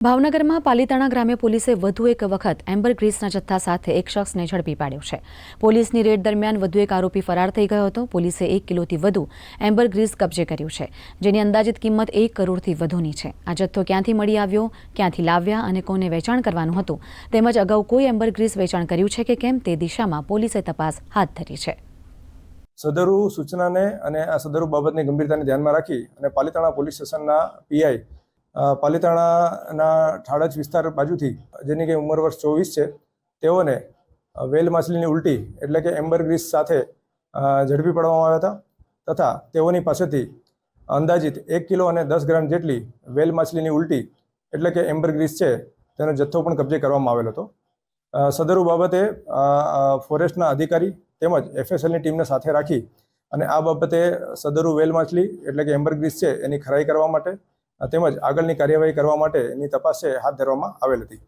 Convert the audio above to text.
ભાવનગરમાં પાલીતાણા ગ્રામ્ય પોલીસે વધુ એક વખત એમ્બર ગ્રીસના જથ્થા સાથે એક શખ્સને ઝડપી પાડ્યો છે. પોલીસની રેડ દરમિયાન વધુ એક આરોપી ફરાર થઈ ગયો હતો. પોલીસે એક કિલોથી વધુ એમ્બર ગ્રીસ કબજે કર્યું છે, જેની અંદાજિત કિંમત એક કરોડથી વધુની છે. આ જથ્થો ક્યાંથી મળી આવ્યો, ક્યાંથી લાવ્યા અને કોને વેચાણ કરવાનું હતું, તેમજ અગાઉ કોઈ એમ્બર ગ્રીસ વેચાણ કર્યું છે કે કેમ તે દિશામાં પોલીસે તપાસ હાથ ધરી છે. સદરુ સૂચનાને અને આ સદરુ બાબતની ગંભીરતાને ધ્યાનમાં રાખી અને પાલીતાણા પોલીસ સ્ટેશનના પીઆઈ પાલીતાણાના ઠાડજ વિસ્તાર બાજુથી, જેની કે ઉંમર વર્ષ ચોવીસ છે, તેઓને વેલ માછલીની ઉલટી, એટલે કે એમ્બર ગ્રીસ સાથે ઝડપી પાડવામાં આવ્યા હતા, તથા તેઓની પાસેથી અંદાજિત એક કિલો અને દસ ગ્રામ જેટલી વેલ માછલીની ઉલટી, એટલે કે એમ્બર ગ્રીસ છે, તેનો જથ્થો પણ કબજે કરવામાં આવેલો હતો. સદરુ બાબતે ફોરેસ્ટના અધિકારી તેમજ એફએસએલની ટીમને સાથે રાખી અને આ બાબતે સદરુ વેલ માછલી, એટલે કે એમ્બર ગ્રીસ છે, એની ખરાઈ કરવા માટે તેમજ આગળની કાર્યવાહી કરવા માટેની તપાસે હાથ ધરવામાં આવેલ હતી.